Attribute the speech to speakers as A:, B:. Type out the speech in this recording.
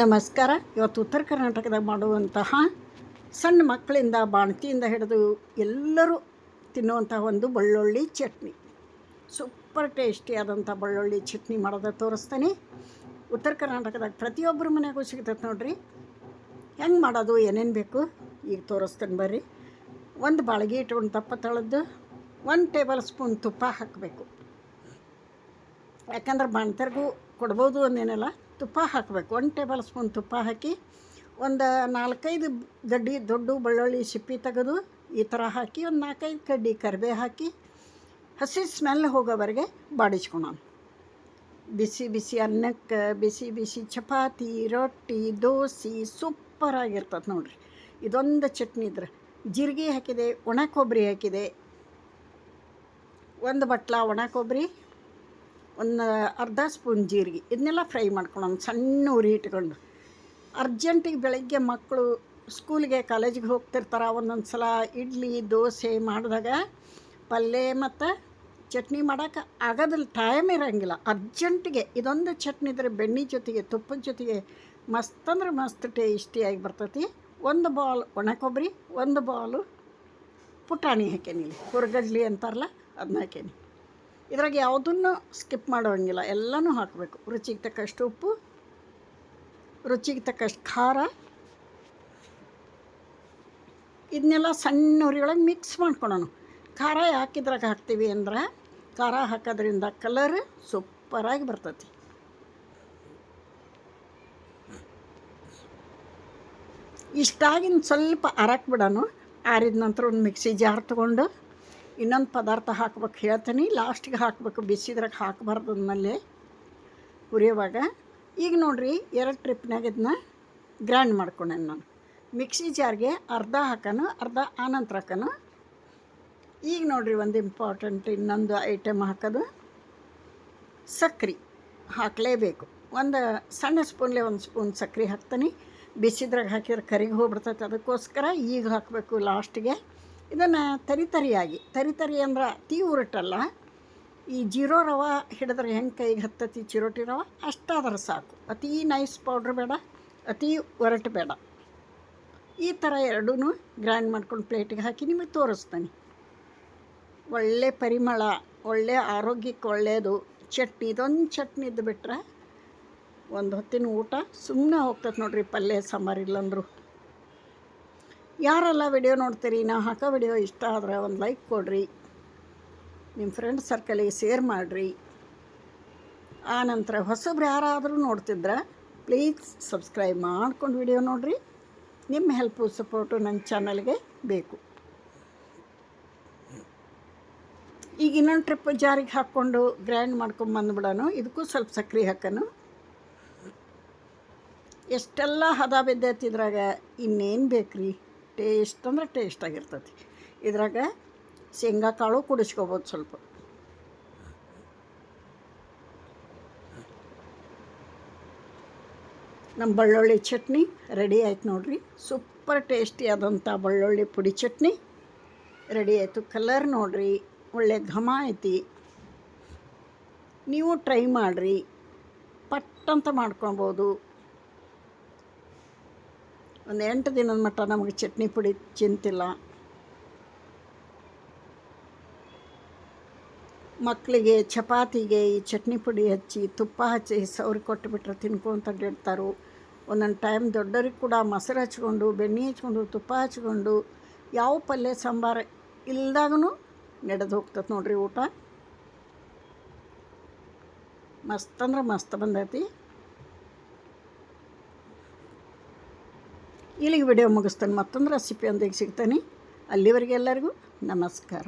A: ನಮಸ್ಕಾರ. ಇವತ್ತು ಉತ್ತರ ಕರ್ನಾಟಕದಾಗ ಮಾಡುವಂತಹ ಸಣ್ಣ ಮಕ್ಕಳಿಂದ ಬಾಣತಿಯಿಂದ ಹಿಡಿದು ಎಲ್ಲರೂ ತಿನ್ನುವಂತಹ ಒಂದು ಬೆಳ್ಳುಳ್ಳಿ ಚಟ್ನಿ. ಸೂಪರ್ ಟೇಸ್ಟಿ ಆದಂಥ ಬೆಳ್ಳುಳ್ಳಿ ಚಟ್ನಿ ಮಾಡೋದ ತೋರಿಸ್ತೀನಿ. ಉತ್ತರ ಕರ್ನಾಟಕದಾಗ ಪ್ರತಿಯೊಬ್ಬರ ಮನೆಗೂ ಸಿಗ್ತೈತೆ ನೋಡ್ರಿ. ಹೆಂಗೆ ಮಾಡೋದು, ಏನೇನು ಬೇಕು ಈಗ ತೋರಿಸ್ತೇನೆ ಬರ್ರಿ. ಒಂದು ಬಾಳಿಗೆ ಇಟ್ಕೊಂಡು ದಪ್ಪ ತಳದ್ದು ಒಂದು ಟೇಬಲ್ ಸ್ಪೂನ್ ತುಪ್ಪ ಹಾಕಬೇಕು. ಯಾಕಂದ್ರೆ ಬಾಣ್ತರಿಗೂ ಕೊಡ್ಬೋದು ಅಂದೇನಲ್ಲ ತುಪ್ಪ ಹಾಕಬೇಕು. ಒಂದು ಟೇಬಲ್ ಸ್ಪೂನ್ ತುಪ್ಪ ಹಾಕಿ ಒಂದು ನಾಲ್ಕೈದು ಗಡ್ಡಿ ದೊಡ್ಡ ಬೆಳ್ಳುಳ್ಳಿ ಸಿಪ್ಪಿ ತೆಗೆದು ಈ ಥರ ಹಾಕಿ ಒಂದು ನಾಲ್ಕೈದು ಕಡ್ಡಿ ಕರಿಬೇ ಹಾಕಿ ಹಸಿ ಸ್ಮೆಲ್ ಹೋಗೋವರೆಗೆ ಬಾಡಿಸ್ಕೊಳೋಣ. ಬಿಸಿ ಬಿಸಿ ಅನ್ನಕ್ಕೆ, ಬಿಸಿ ಬಿಸಿ ಚಪಾತಿ, ರೊಟ್ಟಿ, ದೋಸೆ ಸೂಪರಾಗಿರ್ತದೆ ನೋಡಿರಿ. ಇದೊಂದು ಚಟ್ನಿ ಇದ್ರೆ ಜೀರಿಗೆ ಹಾಕಿದೆ, ಒಣ ಕೊಬ್ಬರಿ ಹಾಕಿದೆ. ಒಂದು ಬಟ್ಲ ಒಣ ಕೊಬ್ಬರಿ ಒಂದು ಅರ್ಧ ಸ್ಪೂನ್ ಜೀರಿಗೆ, ಇದನ್ನೆಲ್ಲ ಫ್ರೈ ಮಾಡ್ಕೊಳ್ಳೋಣ ಸಣ್ಣ ಉರಿ ಇಟ್ಕೊಂಡು, ಅರ್ಜೆಂಟಿಗೆ ಬೆಳಗ್ಗೆ ಮಕ್ಕಳು ಸ್ಕೂಲಿಗೆ ಕಾಲೇಜಿಗೆ ಹೋಗ್ತಿರ್ತಾರೆ, ಒಂದೊಂದು ಸಲ ಇಡ್ಲಿ, ದೋಸೆ ಮಾಡಿದಾಗ ಪಲ್ಯ ಮತ್ತು ಚಟ್ನಿ ಮಾಡೋಕೆ ಆಗೋದಿಲ್ಲ ಟೈಮ್ ಇರೋಂಗಿಲ್ಲ. ಅರ್ಜೆಂಟಿಗೆ ಇದೊಂದು ಚಟ್ನಿ ಇದ್ರೆ ಬೆಣ್ಣೆ ಜೊತೆಗೆ, ತುಪ್ಪದ ಜೊತೆಗೆ ಮಸ್ತ್ ಅಂದ್ರೆ ಮಸ್ತ್ ಟೇಸ್ಟಿಯಾಗಿ ಬರ್ತೈತಿ. ಒಂದು ಬಾಲ್ ಒಣ ಕೊಬ್ಬರಿ, ಒಂದು ಬಾಲು ಪುಟಾಣಿ ಹಾಕೇನಿ ಹುರ್ಗಡ್ಲಿ ಅಂತಾರಲ್ಲ ಅದನ್ನ ಹಾಕೇನಿ ಇದ್ರಾಗ ಯಾವುದನ್ನು ಸ್ಕಿಪ್ ಮಾಡೋಂಗಿಲ್ಲ, ಎಲ್ಲನೂ ಹಾಕಬೇಕು. ರುಚಿಗೆ ತಕ್ಕಷ್ಟು ಉಪ್ಪು, ರುಚಿಗೆ ತಕ್ಕಷ್ಟು ಖಾರ. ಇದನ್ನೆಲ್ಲ ಸಣ್ಣ ಉರಿಯೊಳಗೆ ಮಿಕ್ಸ್ ಮಾಡ್ಕೊಳೋಣ. ಖಾರ ಯಾಕಿದ್ರಾಗ ಹಾಕ್ತೀವಿ ಅಂದ್ರೆ, ಖಾರ ಹಾಕೋದ್ರಿಂದ ಕಲರ್ ಸೂಪರಾಗಿ ಬರ್ತೈತಿ. ಇಷ್ಟಾಗಿನ ಸ್ವಲ್ಪ ಅರಕ್ಕೆ ಬಿಡೋಣ. ಆರಿದ ನಂತರ ಒಂದು ಮಿಕ್ಸಿ ಜಾರ್ ತೊಗೊಂಡು ಇನ್ನೊಂದು ಪದಾರ್ಥ ಹಾಕ್ಬೇಕು ಹೇಳ್ತೀನಿ. ಲಾಸ್ಟಿಗೆ ಹಾಕಬೇಕು. ಬಿಸಿದ್ರಾಗ ಹಾಕಬಾರ್ದು ಅಂದಮೇಲೆ ಹುರಿಯುವಾಗ. ಈಗ ನೋಡಿರಿ, ಎರಡು ಟ್ರಿಪ್ನಾಗ ಇದನ್ನ ಗ್ರೈಂಡ್ ಮಾಡ್ಕೊಂಡೆ ನಾನು. ಮಿಕ್ಸಿ ಜಾರ್ಗೆ ಅರ್ಧ ಹಾಕೋನು, ಅರ್ಧ ಆನಂತರ ಹಾಕೋನು. ಈಗ ನೋಡಿರಿ ಒಂದು ಇಂಪಾರ್ಟೆಂಟ್ ಇನ್ನೊಂದು ಐಟಮ್ ಹಾಕೋದು. ಸಕ್ರೆ ಹಾಕಲೇಬೇಕು. ಒಂದು ಸಣ್ಣ ಸ್ಪೂನ್ಲೆ ಒಂದು ಸ್ಪೂನ್ ಸಕ್ರೆ ಹಾಕ್ತೀನಿ. ಬಿಸಿದ್ರಾಗ ಹಾಕಿದ್ರೆ ಕರಿಗೆ ಹೋಗ್ಬಿಡ್ತೈತೆ. ಅದಕ್ಕೋಸ್ಕರ ಈಗ ಹಾಕಬೇಕು ಲಾಸ್ಟಿಗೆ ಇದನ್ನು ತರಿತರಿಯಾಗಿ, ತರಿತರಿ ತರಿ ತರಿ ಅಂದ್ರೆ ಅತಿ ಉರಟಲ್ಲ, ಈ ಜೀರೋ ರವೆ ಹಿಡಿದ್ರೆ ಹೆಂಗೆ ಕೈಗೆ ಹತ್ತತಿ ಚಿರೋಟಿ ರವೆ? ಅಷ್ಟಾದ್ರೆ ಸಾಕು. ಅತೀ ನೈಸ್ ಪೌಡ್ರ್ ಬೇಡ, ಅತಿ ಒರಟು ಬೇಡ. ಈ ಥರ ಎರಡೂ ಗ್ರೈಂಡ್ ಮಾಡ್ಕೊಂಡು ಪ್ಲೇಟಿಗೆ ಹಾಕಿ ನಿಮಗೆ ತೋರಿಸ್ತೀನಿ. ಒಳ್ಳೆ ಪರಿಮಳ, ಒಳ್ಳೆ ಆರೋಗ್ಯಕ್ಕೆ ಒಳ್ಳೆಯದು ಚಟ್ನಿ, ಇದೊಂದು ಚಟ್ನಿ ಇದ್ದು ಬಿಟ್ರೆ ಒಂದು ಹೊತ್ತಿನ ಊಟ ಸುಮ್ಮನೆ ಹೋಗ್ತದೆ ನೋಡ್ರಿ ಪಲ್ಯ ಸಾಂಬಾರು ಇಲ್ಲಂದ್ರು. ಯಾರೆಲ್ಲ ವಿಡಿಯೋ ನೋಡ್ತೀರಿ, ನಾ ಹಾಕೋ ವಿಡಿಯೋ ಇಷ್ಟ ಆದ್ರೆ ಒಂದು ಲೈಕ್ ಕೊಡ್ರಿ, ನಿಮ್ಮ ಫ್ರೆಂಡ್ ಸರ್ಕಲಿಗೆ ಶೇರ್ ಮಾಡಿರಿ. ಆ ನಂತರ ಹೊಸಬ್ರು ಯಾರಾದರೂ ನೋಡ್ತಿದ್ರೆ ಪ್ಲೀಸ್ ಸಬ್ಸ್ಕ್ರೈಬ್ ಮಾಡ್ಕೊಂಡು ವಿಡಿಯೋ ನೋಡಿರಿ, ನಿಮ್ಮ ಹೆಲ್ಪು ಸಪೋರ್ಟು ನನ್ನ ಚಾನಲ್ಗೆ ಬೇಕು. ಈಗ ಇನ್ನೊಂದು ಟ್ರಿಪ್ ಜಾರಿಗೆ ಹಾಕ್ಕೊಂಡು ಗ್ರ್ಯಾಂಡ್ ಮಾಡ್ಕೊಂಡು ಇದಕ್ಕೂ ಸ್ವಲ್ಪ ಸಕ್ರೆ ಹಾಕೋನು. ಎಷ್ಟೆಲ್ಲ ಹದ ಬಿದ್ದೈತಿದ್ರಾಗ ಇನ್ನೇನು ಬೇಕು ರೀ ಟೇಸ್ಟ್ ಅಂದ್ರೆ ಟೇಸ್ಟ್ ಆಗಿರ್ತೈತಿ. ಇದ್ರಾಗ ಶೇಂಗಾ ಕಾಳು ಕುಡಿಸ್ಕೋಬೋದು ಸ್ವಲ್ಪ. ನಮ್ಮ ಬೆಳ್ಳುಳ್ಳಿ ಚಟ್ನಿ ರೆಡಿ ಆಯ್ತು ನೋಡ್ರಿ. ಸೂಪರ್ ಟೇಸ್ಟಿ ಆದಂಥ ಬೆಳ್ಳುಳ್ಳಿ ಪುಡಿ ಚಟ್ನಿ ರೆಡಿ ಆಯಿತು. ಕಲರ್ ನೋಡ್ರಿ, ಒಳ್ಳೆ ಘಮ ಐತಿ. ನೀವು ಟ್ರೈ ಮಾಡಿರಿ. ಪಟ್ಟಂತ ಮಾಡ್ಕೊಬೋದು. ಒಂದು ಎಂಟು ದಿನದ ಮಟ್ಟ ನಮಗೆ ಚಟ್ನಿ ಪುಡಿ ಚಿಂತಿಲ್ಲ. ಮಕ್ಕಳಿಗೆ ಚಪಾತಿಗೆ ಈ ಚಟ್ನಿ ಪುಡಿ ಹಚ್ಚಿ ತುಪ್ಪ ಹಚ್ಚಿ ಸೌರಿ ಕೊಟ್ಟುಬಿಟ್ರೆ ತಿನ್ಕೊಂತ ಅಡ್ಡಿಡ್ತಾರೋ ಒಂದೊಂದು ಟೈಮ್ ದೊಡ್ಡವ್ರಿಗೆ ಕೂಡ ಮೊಸರು ಹಚ್ಕೊಂಡು, ಬೆಣ್ಣೆ ಹಚ್ಕೊಂಡು, ತುಪ್ಪ ಹಚ್ಕೊಂಡು ಯಾವ ಪಲ್ಯ, ಸಾಂಬಾರು ಇಲ್ದಾಗೂ ನಡೆದು ಹೋಗ್ತದೆ ನೋಡ್ರಿ ಊಟ. ಮಸ್ತ್ ಅಂದ್ರೆ ಮಸ್ತ್ ಬಂದೈತಿ. ಇಲ್ಲಿಗೆ ವಿಡಿಯೋ ಮುಗಿಸ್ತಾನೆ. ಮತ್ತೊಂದು ರೆಸಿಪಿಯೊಂದಿಗೆ ಸಿಗ್ತಾನೆ. ಅಲ್ಲಿವರೆಗೆ ಎಲ್ಲರಿಗೂ ನಮಸ್ಕಾರ.